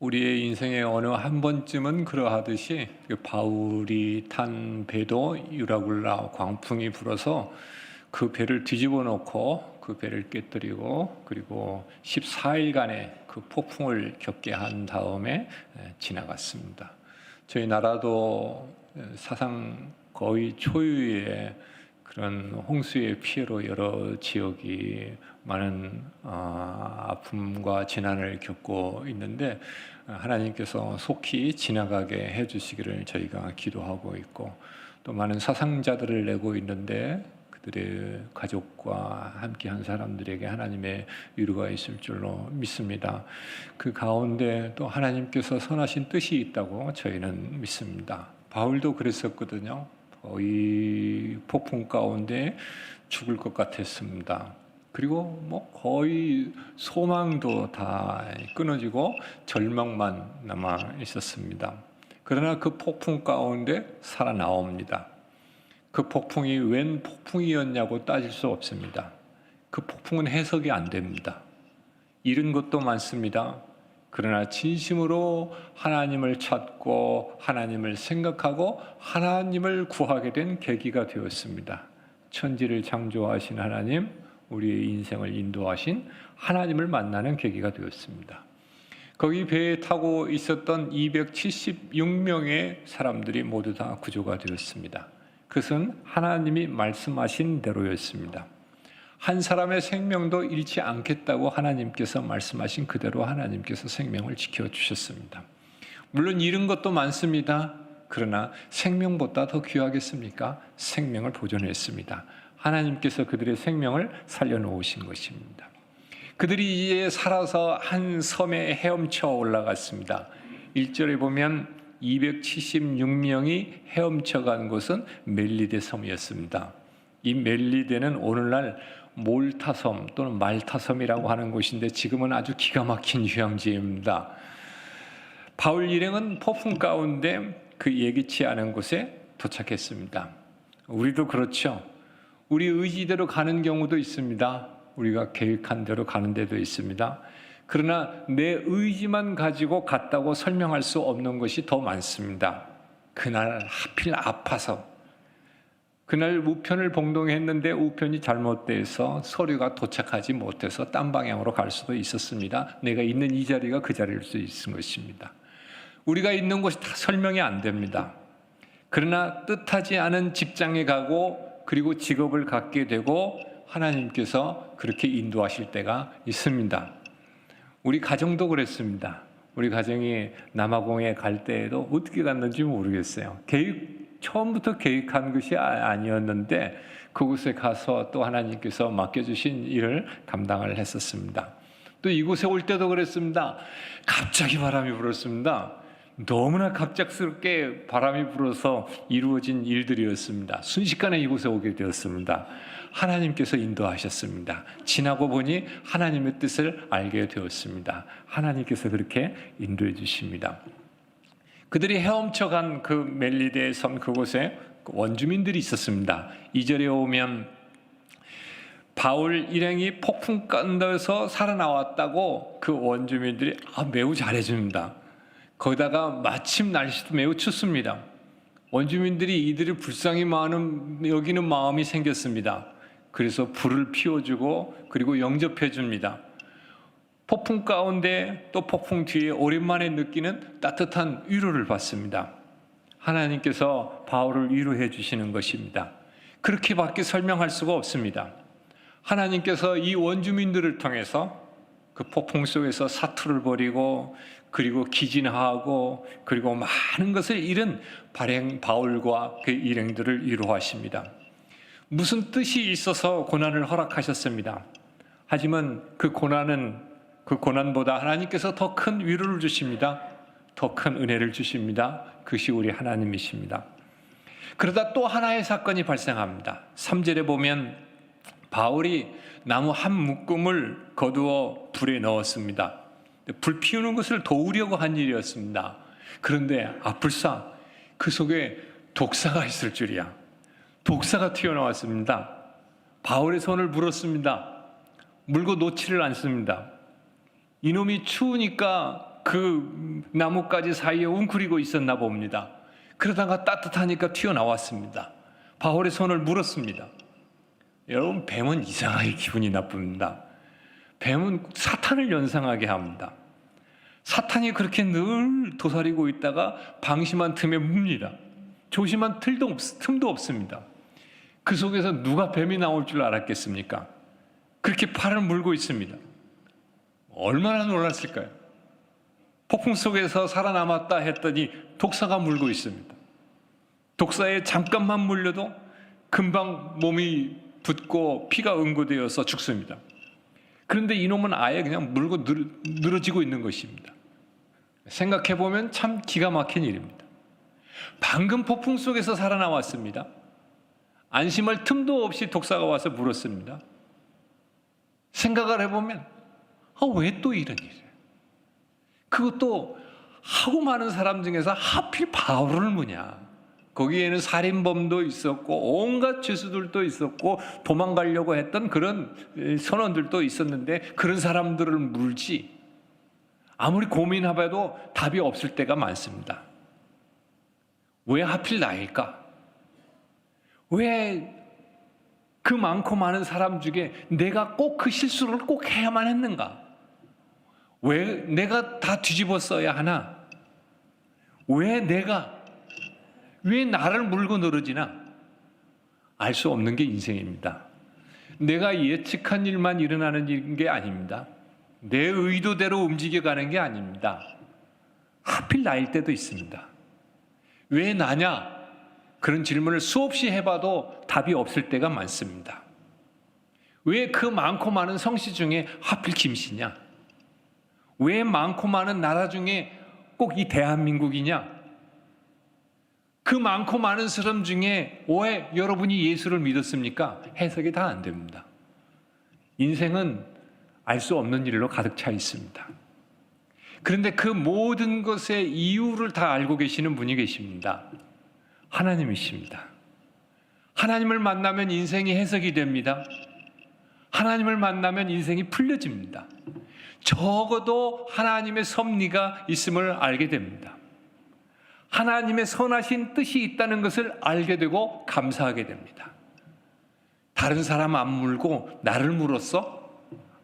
우리의 인생의 어느 한 번쯤은 그러하듯이 그 바울이 탄 배도 유라굴라 광풍이 불어서 그 배를 뒤집어 놓고 그 배를 깨뜨리고 그리고 14일간의 그 폭풍을 겪게 한 다음에 에, 지나갔습니다. 저희 나라도 에, 사상 거의 초유의 그런 홍수의 피해로 여러 지역이 많은 아, 아픔과 재난을 겪고 있는데 아, 하나님께서 속히 지나가게 해주시기를 저희가 기도하고 있고 또 많은 사상자들을 내고 있는데 그들의 가족과 함께한 사람들에게 하나님의 위로가 있을 줄로 믿습니다. 그 가운데 또 하나님께서 선하신 뜻이 있다고 저희는 믿습니다. 바울도 그랬었거든요. 거의 폭풍 가운데 죽을 것 같았습니다. 그리고 뭐 거의 소망도 다 끊어지고 절망만 남아 있었습니다. 그러나 그 폭풍 가운데 살아 나옵니다. 그 폭풍이 웬 폭풍이었냐고 따질 수 없습니다. 그 폭풍은 해석이 안 됩니다. 잃은 것도 많습니다. 그러나 진심으로 하나님을 찾고 하나님을 생각하고 하나님을 구하게 된 계기가 되었습니다. 천지를 창조하신 하나님, 우리의 인생을 인도하신 하나님을 만나는 계기가 되었습니다. 거기 배에 타고 있었던 276명의 사람들이 모두 다 구조가 되었습니다. 그것은 하나님이 말씀하신 대로였습니다. 한 사람의 생명도 잃지 않겠다고 하나님께서 말씀하신 그대로 하나님께서 생명을 지켜주셨습니다. 물론 잃은 것도 많습니다. 그러나 생명보다 더 귀하겠습니까? 생명을 보존했습니다. 하나님께서 그들의 생명을 살려놓으신 것입니다. 그들이 이제 살아서 한 섬에 헤엄쳐 올라갔습니다. 1절에 보면 276명이 헤엄쳐 간 곳은 멜리데 섬이었습니다. 이 멜리데는 오늘날 몰타섬 또는 말타섬이라고 하는 곳인데 지금은 아주 기가 막힌 휴양지입니다. 바울 일행은 폭풍 가운데 그 예기치 않은 곳에 도착했습니다. 우리도 그렇죠. 우리 의지대로 가는 경우도 있습니다. 우리가 계획한 대로 가는 데도 있습니다. 그러나 내 의지만 가지고 갔다고 설명할 수 없는 것이 더 많습니다. 그날 하필 아파서 그날 우편을 봉동했는데 우편이 잘못돼서 서류가 도착하지 못해서 딴 방향으로 갈 수도 있었습니다. 내가 있는 이 자리가 그 자리일 수 있는 것입니다. 우리가 있는 곳이 다 설명이 안 됩니다. 그러나 뜻하지 않은 직장에 가고 그리고 직업을 갖게 되고 하나님께서 그렇게 인도하실 때가 있습니다. 우리 가정도 그랬습니다. 우리 가정이 남아공에 갈 때에도 어떻게 갔는지 모르겠어요. 계획 처음부터 계획한 것이 아- 아니었는데 그곳에 가서 또 하나님께서 맡겨주신 일을 감당을 했었습니다. 또 이곳에 올 때도 그랬습니다. 갑자기 바람이 불었습니다. 너무나 갑작스럽게 바람이 불어서 이루어진 일들이었습니다. 순식간에 이곳에 오게 되었습니다. 하나님께서 인도하셨습니다. 지나고 보니 하나님의 뜻을 알게 되었습니다. 하나님께서 그렇게 인도해 주십니다. 그들이 헤엄쳐 간 그 멜리데 섬 그곳에 원주민들이 있었습니다. 2절에 오면 바울 일행이 폭풍 가운데서 살아나왔다고 그 원주민들이 아, 매우 잘해줍니다. 거기다가 마침 날씨도 매우 춥습니다. 원주민들이 이들을 불쌍히 마음, 여기는 마음이 생겼습니다. 그래서 불을 피워주고 그리고 영접해 줍니다. 폭풍 가운데 또 폭풍 뒤에 오랜만에 느끼는 따뜻한 위로를 받습니다. 하나님께서 바울을 위로해 주시는 것입니다. 그렇게밖에 설명할 수가 없습니다. 하나님께서 이 원주민들을 통해서 그 폭풍 속에서 사투를 벌이고 그리고 기진하고 그리고 많은 것을 잃은 발행 바울과 그 일행들을 위로하십니다. 무슨 뜻이 있어서 고난을 허락하셨습니다. 하지만 그 고난은 그 고난보다 하나님께서 더 큰 위로를 주십니다. 더 큰 은혜를 주십니다. 그것이 우리 하나님이십니다. 그러다 또 하나의 사건이 발생합니다. 3절에 보면 바울이 나무 한 묶음을 거두어 불에 넣었습니다. 불 피우는 것을 도우려고 한 일이었습니다. 그런데 아플싸 그 속에 독사가 있을 줄이야. 독사가 튀어나왔습니다. 바울의 손을 물었습니다. 물고 놓지를 않습니다. 이놈이 추우니까 그 나뭇가지 사이에 웅크리고 있었나 봅니다. 그러다가 따뜻하니까 튀어나왔습니다. 바울의 손을 물었습니다. 여러분, 뱀은 이상하게 기분이 나쁩니다. 뱀은 사탄을 연상하게 합니다. 사탄이 그렇게 늘 도사리고 있다가 방심한 틈에 뭅니다. 조심한 틈도, 없, 틈도 없습니다. 그 속에서 누가 뱀이 나올 줄 알았겠습니까? 그렇게 팔을 물고 있습니다. 얼마나 놀랐을까요? 폭풍 속에서 살아남았다 했더니 독사가 물고 있습니다. 독사에 잠깐만 물려도 금방 몸이 붓고 피가 응고되어서 죽습니다. 그런데 이놈은 아예 그냥 물고 늘, 늘어지고 있는 것입니다. 생각해 보면 참 기가 막힌 일입니다. 방금 폭풍 속에서 살아나왔습니다. 안심할 틈도 없이 독사가 와서 물었습니다. 생각을 해보면 아, 왜 또 이런 일이에요? 그것도 하고 많은 사람 중에서 하필 바울을 무냐? 거기에는 살인범도 있었고 온갖 죄수들도 있었고 도망가려고 했던 그런 선원들도 있었는데 그런 사람들을 물지 아무리 고민해봐도 답이 없을 때가 많습니다. 왜 하필 나일까? 왜 그 많고 많은 사람 중에 내가 꼭 그 실수를 꼭 해야만 했는가? 왜 내가 다 뒤집어 써야 하나? 왜 내가 왜 나를 물고 늘어지나? 알 수 없는 게 인생입니다. 내가 예측한 일만 일어나는 게 아닙니다. 내 의도대로 움직여가는 게 아닙니다. 하필 나일 때도 있습니다. 왜 나냐? 그런 질문을 수없이 해봐도 답이 없을 때가 많습니다. 왜 그 많고 많은 성씨 중에 하필 김씨냐? 왜 많고 많은 나라 중에 꼭 이 대한민국이냐? 그 많고 많은 사람 중에 왜 여러분이 예수를 믿었습니까? 해석이 다 안 됩니다. 인생은 알 수 없는 일로 가득 차 있습니다. 그런데 그 모든 것의 이유를 다 알고 계시는 분이 계십니다. 하나님이십니다. 하나님을 만나면 인생이 해석이 됩니다. 하나님을 만나면 인생이 풀려집니다. 적어도 하나님의 섭리가 있음을 알게 됩니다. 하나님의 선하신 뜻이 있다는 것을 알게 되고 감사하게 됩니다. 다른 사람 안 물고 나를 물었어?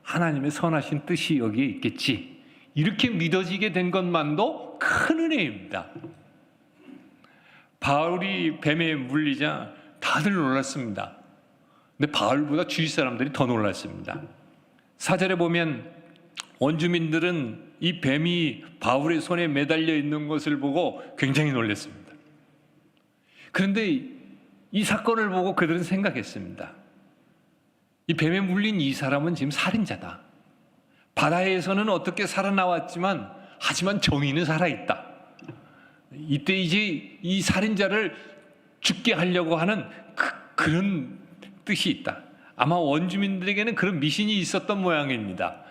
하나님의 선하신 뜻이 여기에 있겠지. 이렇게 믿어지게 된 것만도 큰 은혜입니다. 바울이 뱀에 물리자 다들 놀랐습니다. 근데 바울보다 주위 사람들이 더 놀랐습니다. 사절에 보면 원주민들은 이 뱀이 바울의 손에 매달려 있는 것을 보고 굉장히 놀랐습니다. 그런데 이 사건을 보고 그들은 생각했습니다. 이 뱀에 물린 이 사람은 지금 살인자다. 바다에서는 어떻게 살아나왔지만 하지만 정의는 살아있다. 이때 이제 이 살인자를 죽게 하려고 하는 그, 런 뜻이 있다. 아마 원주민들에게는 그런 미신이 있었던 모양입니다.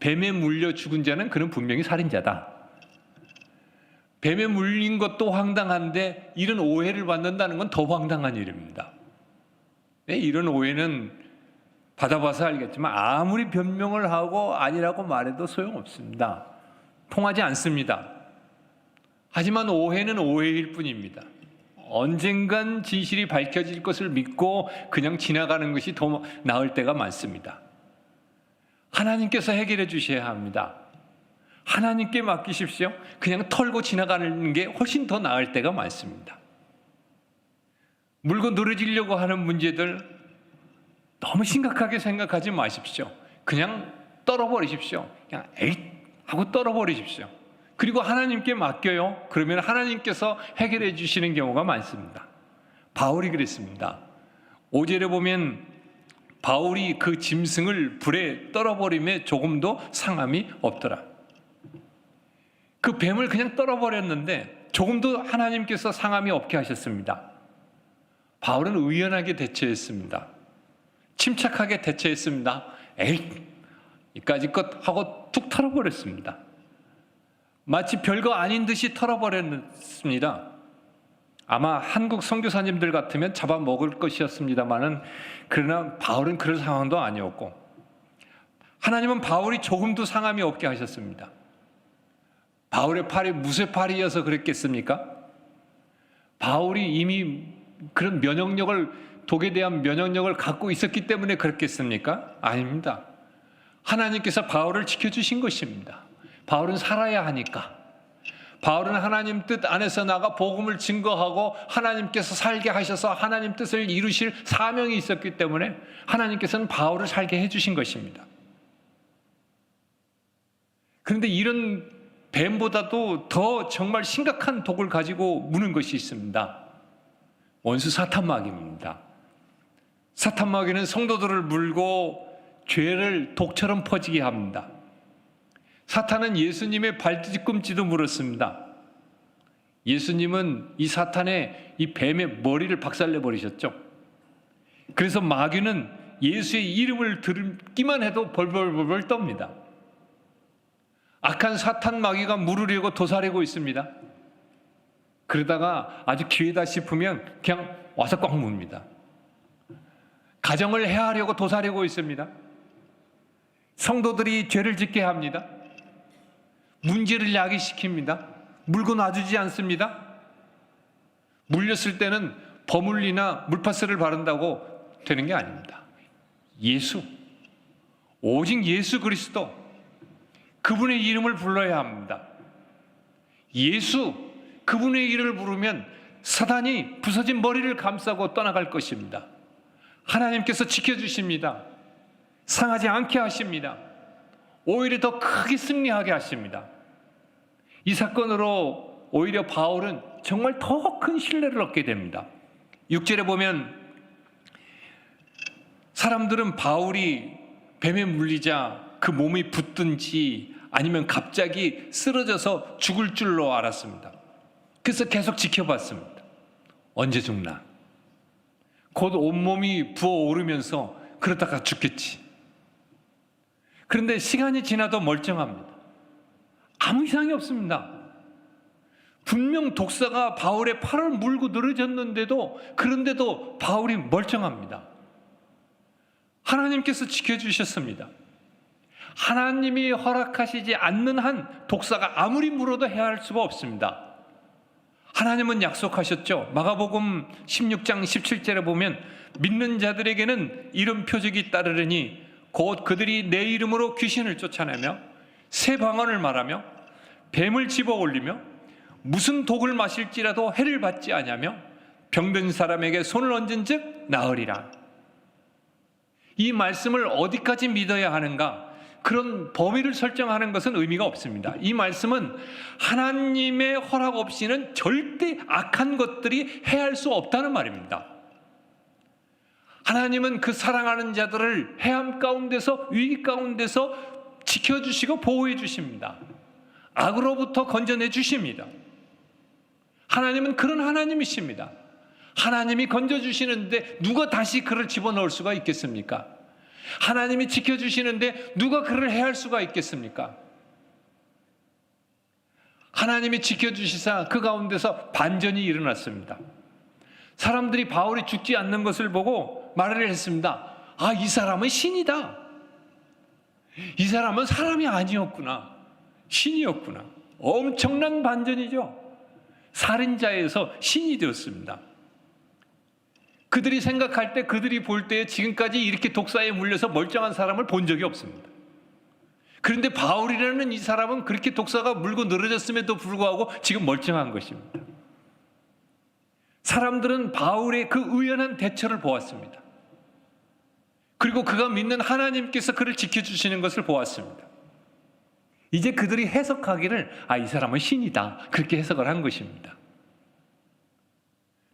뱀에 물려 죽은 자는 그는 분명히 살인자다. 뱀에 물린 것도 황당한데 이런 오해를 받는다는 건 더 황당한 일입니다. 네, 이런 오해는 받아봐서 알겠지만 아무리 변명을 하고 아니라고 말해도 소용없습니다. 통하지 않습니다. 하지만 오해는 오해일 뿐입니다. 언젠간 진실이 밝혀질 것을 믿고 그냥 지나가는 것이 더 나을 때가 많습니다. 하나님께서 해결해 주셔야 합니다. 하나님께 맡기십시오. 그냥 털고 지나가는 게 훨씬 더 나을 때가 많습니다. 물고 늘어지려고 하는 문제들 너무 심각하게 생각하지 마십시오. 그냥 떨어버리십시오. 그냥 에잇 하고 떨어버리십시오. 그리고 하나님께 맡겨요. 그러면 하나님께서 해결해 주시는 경우가 많습니다. 바울이 그랬습니다. 5절에 보면 바울이 그 짐승을 불에 떨어버림에 조금도 상함이 없더라. 그 뱀을 그냥 떨어버렸는데 조금도 하나님께서 상함이 없게 하셨습니다. 바울은 의연하게 대처했습니다. 침착하게 대처했습니다. 에이, 이까지 것 하고 툭 털어버렸습니다. 마치 별거 아닌 듯이 털어버렸습니다. 아마 한국 선교사님들 같으면 잡아먹을 것이었습니다만은 그러나 바울은 그런 상황도 아니었고 하나님은 바울이 조금도 상함이 없게 하셨습니다. 바울의 팔이 무쇠 팔이어서 그랬겠습니까? 바울이 이미 그런 면역력을 독에 대한 면역력을 갖고 있었기 때문에 그렇겠습니까? 아닙니다. 하나님께서 바울을 지켜주신 것입니다. 바울은 살아야 하니까. 바울은 하나님 뜻 안에서 나가 복음을 증거하고 하나님께서 살게 하셔서 하나님 뜻을 이루실 사명이 있었기 때문에 하나님께서는 바울을 살게 해주신 것입니다. 그런데 이런 뱀보다도 더 정말 심각한 독을 가지고 무는 것이 있습니다. 원수 사탄마귀입니다. 사탄마귀는 성도들을 물고 죄를 독처럼 퍼지게 합니다. 사탄은 예수님의 발뒤꿈치도 물었습니다. 예수님은 이 사탄의 이 뱀의 머리를 박살내 버리셨죠. 그래서 마귀는 예수의 이름을 듣기만 해도 벌벌벌벌 떱니다. 악한 사탄 마귀가 물으려고 도사리고 있습니다. 그러다가 아주 기회다 싶으면 그냥 와서 꽉 묻습니다. 가정을 해하려고 도사리고 있습니다. 성도들이 죄를 짓게 합니다. 문제를 야기시킵니다. 물고 놔주지 않습니다. 물렸을 때는 버물리나 물파스를 바른다고 되는 게 아닙니다. 예수, 오직 예수 그리스도, 그분의 이름을 불러야 합니다. 예수, 그분의 이름을 부르면 사단이 부서진 머리를 감싸고 떠나갈 것입니다. 하나님께서 지켜주십니다. 상하지 않게 하십니다. 오히려 더 크게 승리하게 하십니다. 이 사건으로 오히려 바울은 정말 더 큰 신뢰를 얻게 됩니다. 6절에 보면 사람들은 바울이 뱀에 물리자 그 몸이 붙든지 아니면 갑자기 쓰러져서 죽을 줄로 알았습니다. 그래서 계속 지켜봤습니다. 언제 죽나? 곧 온몸이 부어오르면서 그러다가 죽겠지. 그런데 시간이 지나도 멀쩡합니다. 아무 이상이 없습니다. 분명 독사가 바울의 팔을 물고 늘어졌는데도 그런데도 바울이 멀쩡합니다. 하나님께서 지켜주셨습니다. 하나님이 허락하시지 않는 한 독사가 아무리 물어도 해할 수가 없습니다. 하나님은 약속하셨죠. 마가복음 16장 17절에 보면 믿는 자들에게는 이런 표적이 따르르니 곧 그들이 내 이름으로 귀신을 쫓아내며 새 방언을 말하며 뱀을 집어 올리며 무슨 독을 마실지라도 해를 받지 아니하며 병든 사람에게 손을 얹은즉 나으리라. 이 말씀을 어디까지 믿어야 하는가? 그런 범위를 설정하는 것은 의미가 없습니다. 이 말씀은 하나님의 허락 없이는 절대 악한 것들이 해할 수 없다는 말입니다. 하나님은 그 사랑하는 자들을 해함 가운데서 위기 가운데서 지켜주시고 보호해 주십니다. 악으로부터 건져내 주십니다. 하나님은 그런 하나님이십니다. 하나님이 건져주시는데 누가 다시 그를 집어넣을 수가 있겠습니까? 하나님이 지켜주시는데 누가 그를 해할 수가 있겠습니까? 하나님이 지켜주시사 그 가운데서 반전이 일어났습니다. 사람들이 바울이 죽지 않는 것을 보고 말을 했습니다. 아, 이 사람은 신이다. 이 사람은 사람이 아니었구나. 신이었구나. 엄청난 반전이죠. 살인자에서 신이 되었습니다. 그들이 생각할 때, 그들이 볼 때 지금까지 이렇게 독사에 물려서 멀쩡한 사람을 본 적이 없습니다. 그런데 바울이라는 이 사람은 그렇게 독사가 물고 늘어졌음에도 불구하고 지금 멀쩡한 것입니다. 사람들은 바울의 그 의연한 대처를 보았습니다. 그리고 그가 믿는 하나님께서 그를 지켜주시는 것을 보았습니다. 이제 그들이 해석하기를, 아, 이 사람은 신이다. 그렇게 해석을 한 것입니다.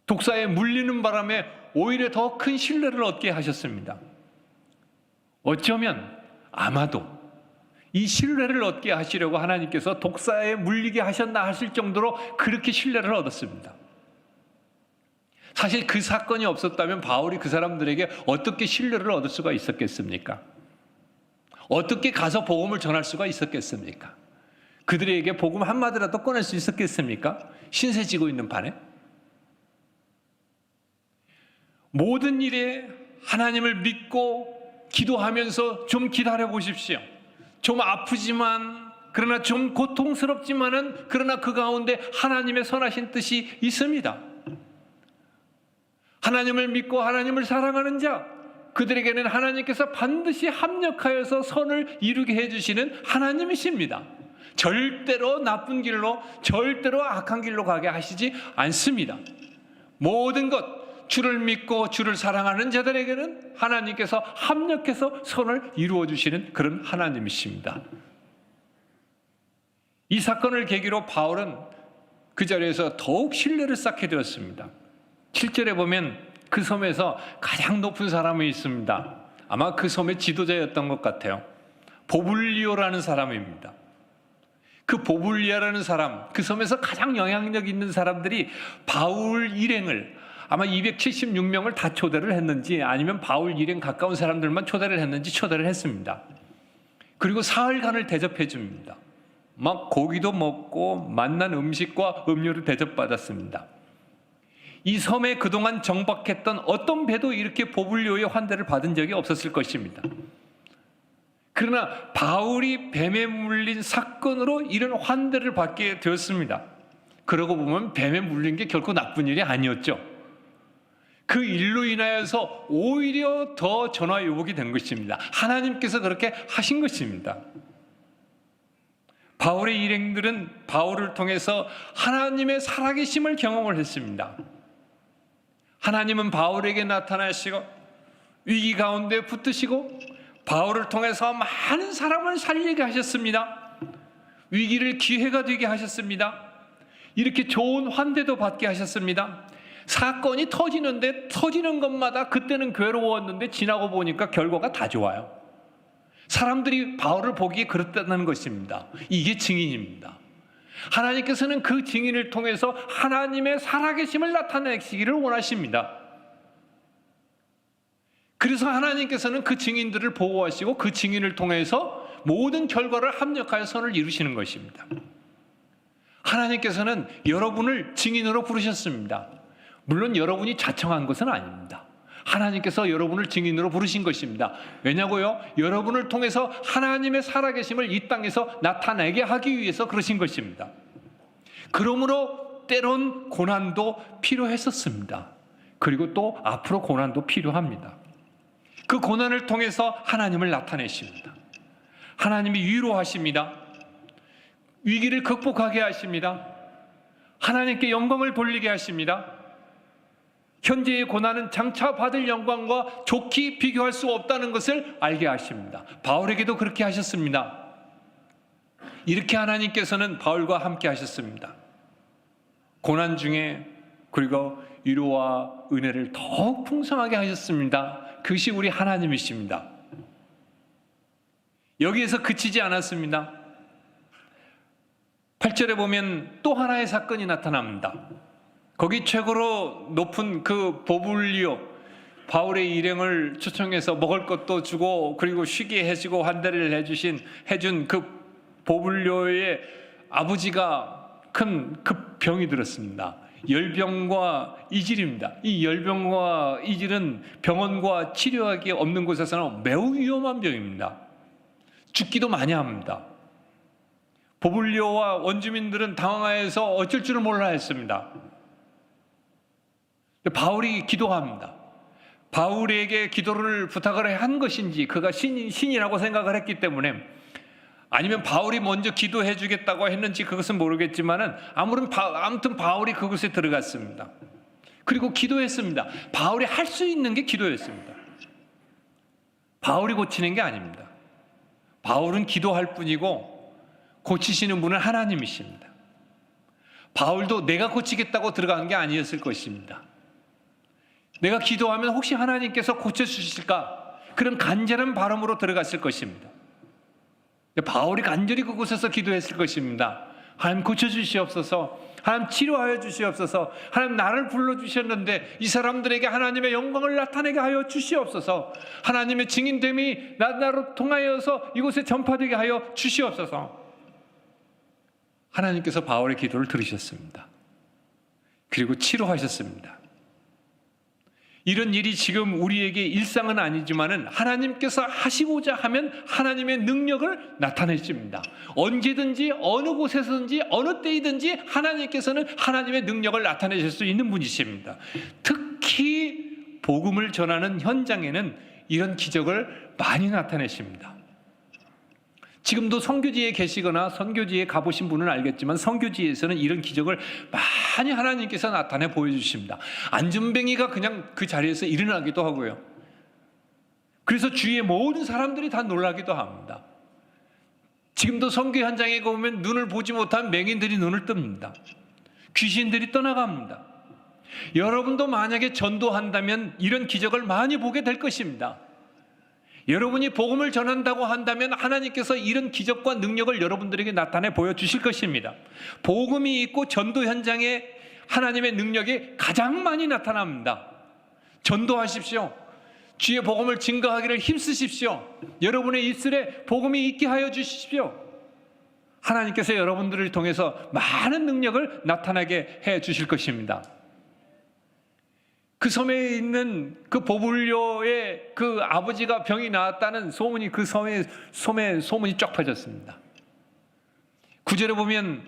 독사에 물리는 바람에 오히려 더 큰 신뢰를 얻게 하셨습니다. 어쩌면 아마도 이 신뢰를 얻게 하시려고 하나님께서 독사에 물리게 하셨나 하실 정도로 그렇게 신뢰를 얻었습니다. 사실 그 사건이 없었다면 바울이 그 사람들에게 어떻게 신뢰를 얻을 수가 있었겠습니까? 어떻게 가서 복음을 전할 수가 있었겠습니까? 그들에게 복음 한마디라도 꺼낼 수 있었겠습니까? 신세 지고 있는 판에? 모든 일에 하나님을 믿고 기도하면서 좀 기다려 보십시오. 좀 아프지만 그러나 좀 고통스럽지만은 그러나 그 가운데 하나님의 선하신 뜻이 있습니다. 하나님을 믿고 하나님을 사랑하는 자, 그들에게는 하나님께서 반드시 합력하여서 선을 이루게 해주시는 하나님이십니다. 절대로 나쁜 길로, 절대로 악한 길로 가게 하시지 않습니다. 모든 것, 주를 믿고 주를 사랑하는 자들에게는 하나님께서 합력해서 선을 이루어 주시는 그런 하나님이십니다. 이 사건을 계기로 바울은 그 자리에서 더욱 신뢰를 쌓게 되었습니다. 7절에 보면 그 섬에서 가장 높은 사람이 있습니다. 아마 그 섬의 지도자였던 것 같아요. 보블리오라는 사람입니다. 그 보블리아라는 사람, 그 섬에서 가장 영향력 있는 사람들이 바울 일행을 아마 276명을 다 초대를 했는지 아니면 바울 일행 가까운 사람들만 초대를 했는지 초대를 했습니다. 그리고 사흘간을 대접해 줍니다. 막 고기도 먹고 맛난 음식과 음료를 대접받았습니다. 이 섬에 그동안 정박했던 어떤 배도 이렇게 보블리오의 환대를 받은 적이 없었을 것입니다. 그러나 바울이 뱀에 물린 사건으로 이런 환대를 받게 되었습니다. 그러고 보면 뱀에 물린 게 결코 나쁜 일이 아니었죠. 그 일로 인하여서 오히려 더 전화 요복이 된 것입니다. 하나님께서 그렇게 하신 것입니다. 바울의 일행들은 바울을 통해서 하나님의 살아계심을 경험을 했습니다. 하나님은 바울에게 나타나시고 위기 가운데 붙드시고 바울을 통해서 많은 사람을 살리게 하셨습니다. 위기를 기회가 되게 하셨습니다. 이렇게 좋은 환대도 받게 하셨습니다. 사건이 터지는데 터지는 것마다 그때는 괴로웠는데 지나고 보니까 결과가 다 좋아요. 사람들이 바울을 보기에 그렇다는 것입니다. 이게 증인입니다. 하나님께서는 그 증인을 통해서 하나님의 살아계심을 나타내시기를 원하십니다. 그래서 하나님께서는 그 증인들을 보호하시고 그 증인을 통해서 모든 결과를 합력하여 선을 이루시는 것입니다. 하나님께서는 여러분을 증인으로 부르셨습니다. 물론 여러분이 자청한 것은 아닙니다. 하나님께서 여러분을 증인으로 부르신 것입니다. 왜냐고요? 여러분을 통해서 하나님의 살아계심을 이 땅에서 나타내게 하기 위해서 그러신 것입니다. 그러므로 때론 고난도 필요했었습니다. 그리고 또 앞으로 고난도 필요합니다. 그 고난을 통해서 하나님을 나타내십니다. 하나님이 위로하십니다. 위기를 극복하게 하십니다. 하나님께 영광을 돌리게 하십니다. 현재의 고난은 장차 받을 영광과 좋게 비교할 수 없다는 것을 알게 하십니다. 바울에게도 그렇게 하셨습니다. 이렇게 하나님께서는 바울과 함께 하셨습니다. 고난 중에 그리고 위로와 은혜를 더욱 풍성하게 하셨습니다. 그것이 우리 하나님이십니다. 여기에서 그치지 않았습니다. 8절에 보면 또 하나의 사건이 나타납니다. 거기 최고로 높은 그 보블리오 바울의 일행을 초청해서 먹을 것도 주고 그리고 쉬게 해주고 환대를 해주신 해준 그 보블리오의 아버지가 큰 급병이 들었습니다. 열병과 이질입니다. 이 열병과 이질은 병원과 치료하기 없는 곳에서는 매우 위험한 병입니다. 죽기도 많이 합니다. 보블리오와 원주민들은 당황하여서 어쩔 줄을 몰라 했습니다. 바울이 기도합니다. 바울에게 기도를 부탁을 한 것인지 그가 신, 신이라고 생각을 했기 때문에 아니면 바울이 먼저 기도해 주겠다고 했는지 그것은 모르겠지만은 아무튼 바, 아무튼 바울이 그곳에 들어갔습니다. 그리고 기도했습니다. 바울이 할 수 있는 게 기도였습니다. 바울이 고치는 게 아닙니다. 바울은 기도할 뿐이고 고치시는 분은 하나님이십니다. 바울도 내가 고치겠다고 들어간 게 아니었을 것입니다. 내가 기도하면 혹시 하나님께서 고쳐주실까? 그런 간절한 바람으로 들어갔을 것입니다. 바울이 간절히 그곳에서 기도했을 것입니다. 하나님 고쳐주시옵소서. 하나님 치료하여 주시옵소서. 하나님 나를 불러주셨는데 이 사람들에게 하나님의 영광을 나타내게 하여 주시옵소서. 하나님의 증인됨이 나로 통하여서 이곳에 전파되게 하여 주시옵소서. 하나님께서 바울의 기도를 들으셨습니다. 그리고 치료하셨습니다. 이런 일이 지금 우리에게 일상은 아니지만은 하나님께서 하시고자 하면 하나님의 능력을 나타내십니다. 언제든지 어느 곳에서든지 어느 때이든지 하나님께서는 하나님의 능력을 나타내실 수 있는 분이십니다. 특히 복음을 전하는 현장에는 이런 기적을 많이 나타내십니다. 지금도 선교지에 계시거나 선교지에 가보신 분은 알겠지만 선교지에서는 이런 기적을 많이 하나님께서 나타내 보여주십니다. 안전뱅이가 그냥 그 자리에서 일어나기도 하고요. 그래서 주위의 모든 사람들이 다 놀라기도 합니다. 지금도 선교 현장에 보면 눈을 보지 못한 맹인들이 눈을 뜹니다. 귀신들이 떠나갑니다. 여러분도 만약에 전도한다면 이런 기적을 많이 보게 될 것입니다. 여러분이 복음을 전한다고 한다면 하나님께서 이런 기적과 능력을 여러분들에게 나타내 보여주실 것입니다. 복음이 있고 전도 현장에 하나님의 능력이 가장 많이 나타납니다. 전도하십시오. 주의 복음을 증거하기를 힘쓰십시오. 여러분의 입술에 복음이 있게 하여 주십시오. 하나님께서 여러분들을 통해서 많은 능력을 나타나게 해 주실 것입니다. 그 섬에 있는 그 보불료의 그 아버지가 병이 나았다는 소문이 그 섬에 섬에 소문이 쫙 퍼졌습니다. 구절에 보면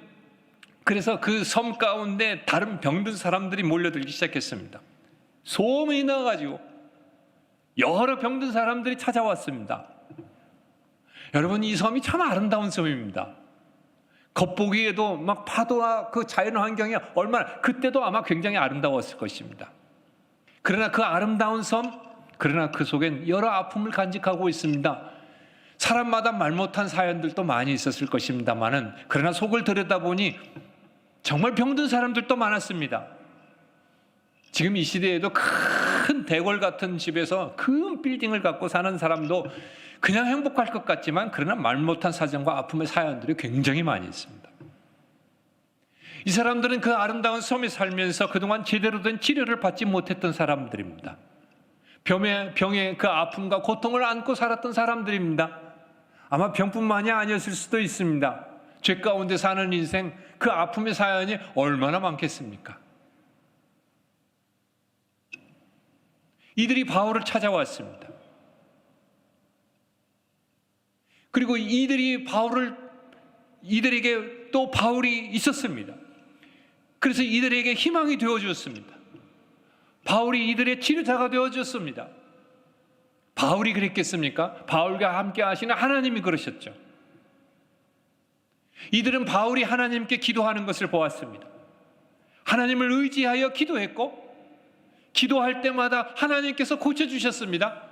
그래서 그 섬 가운데 다른 병든 사람들이 몰려들기 시작했습니다. 소문이 나가지고 여러 병든 사람들이 찾아왔습니다. 여러분 이 섬이 참 아름다운 섬입니다. 겉보기에도 막 파도와 그 자연 환경이 얼마나 그때도 아마 굉장히 아름다웠을 것입니다. 그러나 그 아름다운 섬, 그러나 그 속엔 여러 아픔을 간직하고 있습니다. 사람마다 말 못한 사연들도 많이 있었을 것입니다만은 그러나 속을 들여다보니 정말 병든 사람들도 많았습니다. 지금 이 시대에도 큰 대궐 같은 집에서 큰 빌딩을 갖고 사는 사람도 그냥 행복할 것 같지만 그러나 말 못한 사정과 아픔의 사연들이 굉장히 많이 있습니다. 이 사람들은 그 아름다운 섬에 살면서 그동안 제대로 된 치료를 받지 못했던 사람들입니다. 병의, 병의 그 아픔과 고통을 안고 살았던 사람들입니다. 아마 병뿐만이 아니었을 수도 있습니다. 죄 가운데 사는 인생 그 아픔의 사연이 얼마나 많겠습니까? 이들이 바울을 찾아왔습니다. 그리고 이들이 바울을 이들에게 또 바울이 있었습니다. 그래서 이들에게 희망이 되어 주었습니다. 바울이 이들의 치료자가 되어 주었습니다. 바울이 그랬겠습니까? 바울과 함께 하시는 하나님이 그러셨죠. 이들은 바울이 하나님께 기도하는 것을 보았습니다. 하나님을 의지하여 기도했고, 기도할 때마다 하나님께서 고쳐주셨습니다.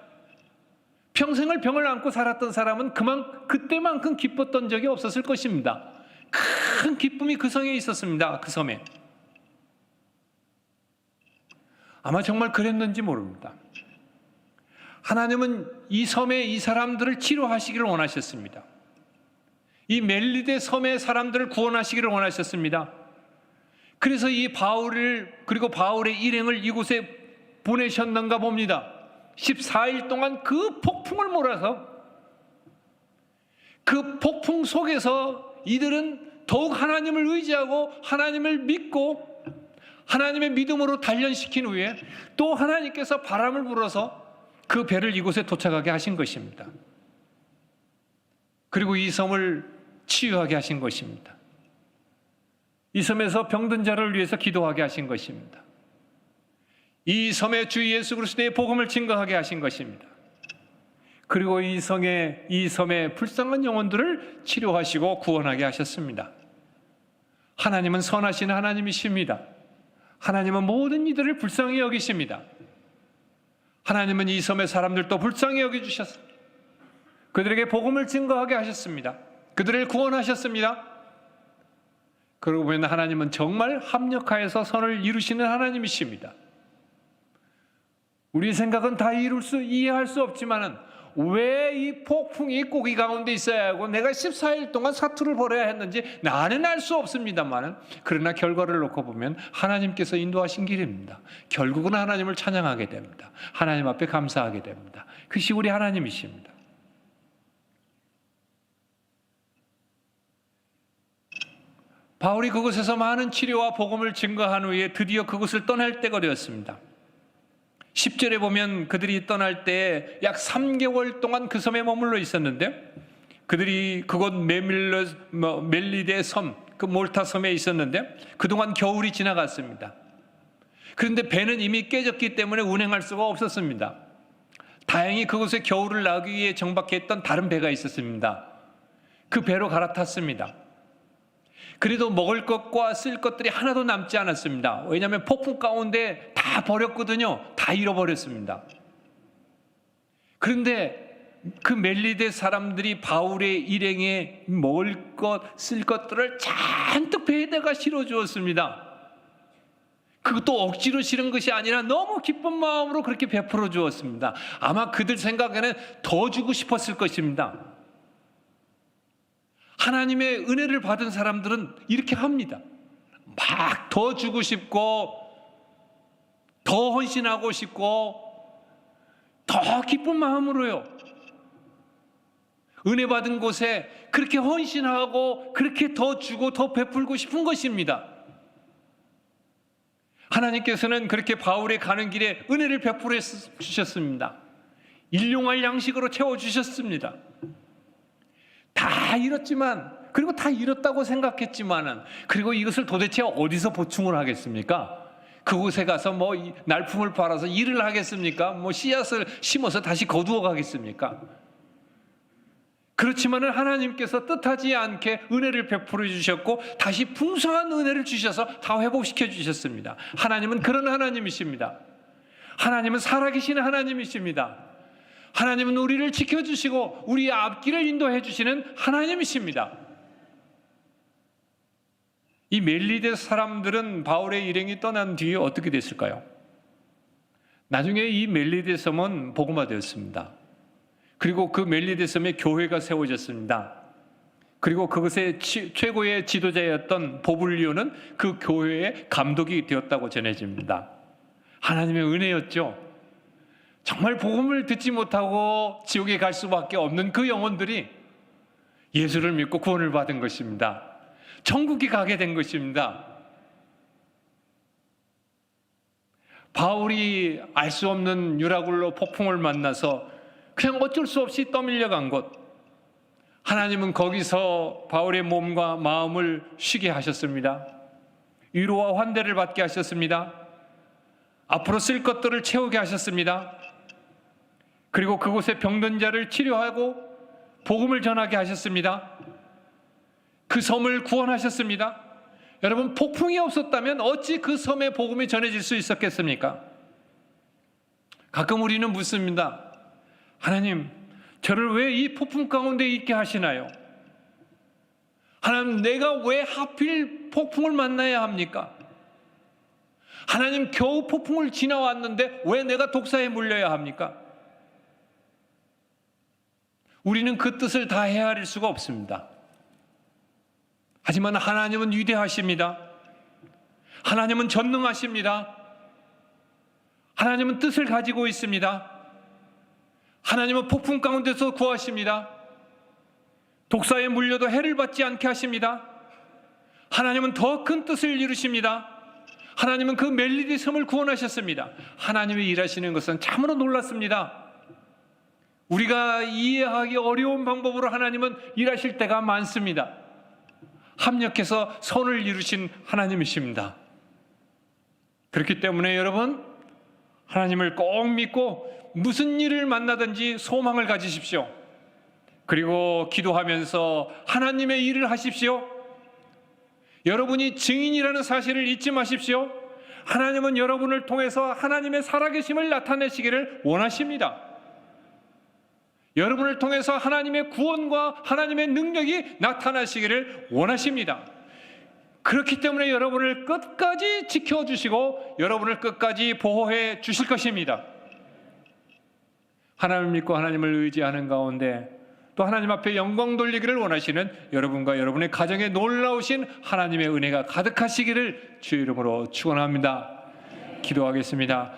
평생을 병을 안고 살았던 사람은 그만, 그때만큼 기뻤던 적이 없었을 것입니다. 큰 기쁨이 그 성에 있었습니다. 그 섬에. 아마 정말 그랬는지 모릅니다. 하나님은 이 섬에 이 사람들을 치료하시기를 원하셨습니다. 이 멜리데 섬의 사람들을 구원하시기를 원하셨습니다. 그래서 이 바울을 그리고 바울의 일행을 이곳에 보내셨는가 봅니다. 14일 동안 그 폭풍을 몰아서 그 폭풍 속에서 이들은 더욱 하나님을 의지하고 하나님을 믿고 하나님의 믿음으로 단련시킨 후에 또 하나님께서 바람을 불어서 그 배를 이곳에 도착하게 하신 것입니다. 그리고 이 섬을 치유하게 하신 것입니다. 이 섬에서 병든 자를 위해서 기도하게 하신 것입니다. 이 섬의 주 예수 그리스도의 복음을 증거하게 하신 것입니다. 그리고 이 성에 이 섬의 불쌍한 영혼들을 치료하시고 구원하게 하셨습니다. 하나님은 선하신 하나님이십니다. 하나님은 모든 이들을 불쌍히 여기십니다. 하나님은 이 섬의 사람들도 불쌍히 여겨 주셨습니다. 그들에게 복음을 증거하게 하셨습니다. 그들을 구원하셨습니다. 그러고 보면 하나님은 정말 합력하여서 선을 이루시는 하나님이십니다. 우리 생각은 다 이룰 수 이해할 수 없지만은 왜 이 폭풍이 고기 가운데 있어야 하고 내가 14일 동안 사투를 벌여야 했는지 나는 알 수 없습니다만은 그러나 결과를 놓고 보면 하나님께서 인도하신 길입니다. 결국은 하나님을 찬양하게 됩니다. 하나님 앞에 감사하게 됩니다. 그것이 우리 하나님이십니다. 바울이 그곳에서 많은 치료와 복음을 증거한 후에 드디어 그곳을 떠날 때가 되었습니다. 10절에 보면 그들이 떠날 때 약 3개월 동안 그 섬에 머물러 있었는데 그들이 그곳 메밀러 뭐, 멜리데 섬, 그 몰타 섬에 있었는데 그동안 겨울이 지나갔습니다. 그런데 배는 이미 깨졌기 때문에 운행할 수가 없었습니다. 다행히 그곳에 겨울을 나기 위해 정박했던 다른 배가 있었습니다. 그 배로 갈아탔습니다. 그래도 먹을 것과 쓸 것들이 하나도 남지 않았습니다. 왜냐하면 폭풍 가운데 다 버렸거든요. 다 잃어버렸습니다. 그런데 그 멜리데 사람들이 바울의 일행에 먹을 것, 쓸 것들을 잔뜩 배에다가 실어 주었습니다. 그것도 억지로 실은 것이 아니라 너무 기쁜 마음으로 그렇게 베풀어 주었습니다. 아마 그들 생각에는 더 주고 싶었을 것입니다. 하나님의 은혜를 받은 사람들은 이렇게 합니다. 막 더 주고 싶고, 더 헌신하고 싶고, 더 기쁜 마음으로요. 은혜 받은 곳에 그렇게 헌신하고, 그렇게 더 주고, 더 베풀고 싶은 것입니다. 하나님께서는 그렇게 바울의 가는 길에 은혜를 베풀어 주셨습니다. 일용할 양식으로 채워 주셨습니다. 다 잃었지만 그리고 다 잃었다고 생각했지만은 그리고 이것을 도대체 어디서 보충을 하겠습니까? 그곳에 가서 뭐 이- 날품을 팔아서 일을 하겠습니까? 뭐 씨앗을 심어서 다시 거두어 가겠습니까? 그렇지만은 하나님께서 뜻하지 않게 은혜를 베풀어 주셨고 다시 풍성한 은혜를 주셔서 다 회복시켜 주셨습니다. 하나님은 그런 하나님이십니다. 하나님은 살아계신 하나님이십니다. 하나님은 우리를 지켜주시고 우리의 앞길을 인도해 주시는 하나님이십니다. 이 멜리데 사람들은 바울의 일행이 떠난 뒤에 어떻게 됐을까요? 나중에 이 멜리데 섬은 복음화되었습니다. 그리고 그 멜리데 섬에 교회가 세워졌습니다. 그리고 그것의 치- 최고의 지도자였던 보블리오는 그 교회의 감독이 되었다고 전해집니다. 하나님의 은혜였죠. 정말 복음을 듣지 못하고 지옥에 갈 수밖에 없는 그 영혼들이 예수를 믿고 구원을 받은 것입니다. 천국에 가게 된 것입니다. 바울이 알 수 없는 유라굴로 폭풍을 만나서 그냥 어쩔 수 없이 떠밀려 간 곳. 하나님은 거기서 바울의 몸과 마음을 쉬게 하셨습니다. 위로와 환대를 받게 하셨습니다. 앞으로 쓸 것들을 채우게 하셨습니다. 그리고 그곳에 병든 자를 치료하고 복음을 전하게 하셨습니다. 그 섬을 구원하셨습니다. 여러분 폭풍이 없었다면 어찌 그 섬에 복음이 전해질 수 있었겠습니까? 가끔 우리는 묻습니다. 하나님, 저를 왜 이 폭풍 가운데 있게 하시나요? 하나님, 내가 왜 하필 폭풍을 만나야 합니까? 하나님, 겨우 폭풍을 지나왔는데 왜 내가 독사에 물려야 합니까? 우리는 그 뜻을 다 헤아릴 수가 없습니다. 하지만 하나님은 위대하십니다. 하나님은 전능하십니다. 하나님은 뜻을 가지고 있습니다. 하나님은 폭풍 가운데서 구하십니다. 독사에 물려도 해를 받지 않게 하십니다. 하나님은 더 큰 뜻을 이루십니다. 하나님은 그 멜리디 섬을 구원하셨습니다. 하나님이 일하시는 것은 참으로 놀랐습니다. 우리가 이해하기 어려운 방법으로 하나님은 일하실 때가 많습니다. 합력해서 선을 이루신 하나님이십니다. 그렇기 때문에 여러분, 하나님을 꼭 믿고 무슨 일을 만나든지 소망을 가지십시오. 그리고 기도하면서 하나님의 일을 하십시오. 여러분이 증인이라는 사실을 잊지 마십시오. 하나님은 여러분을 통해서 하나님의 살아계심을 나타내시기를 원하십니다. 여러분을 통해서 하나님의 구원과 하나님의 능력이 나타나시기를 원하십니다. 그렇기 때문에 여러분을 끝까지 지켜주시고 여러분을 끝까지 보호해 주실 것입니다. 하나님을 믿고 하나님을 의지하는 가운데 또 하나님 앞에 영광 돌리기를 원하시는 여러분과 여러분의 가정에 놀라우신 하나님의 은혜가 가득하시기를 주의 이름으로 축원합니다. 기도하겠습니다.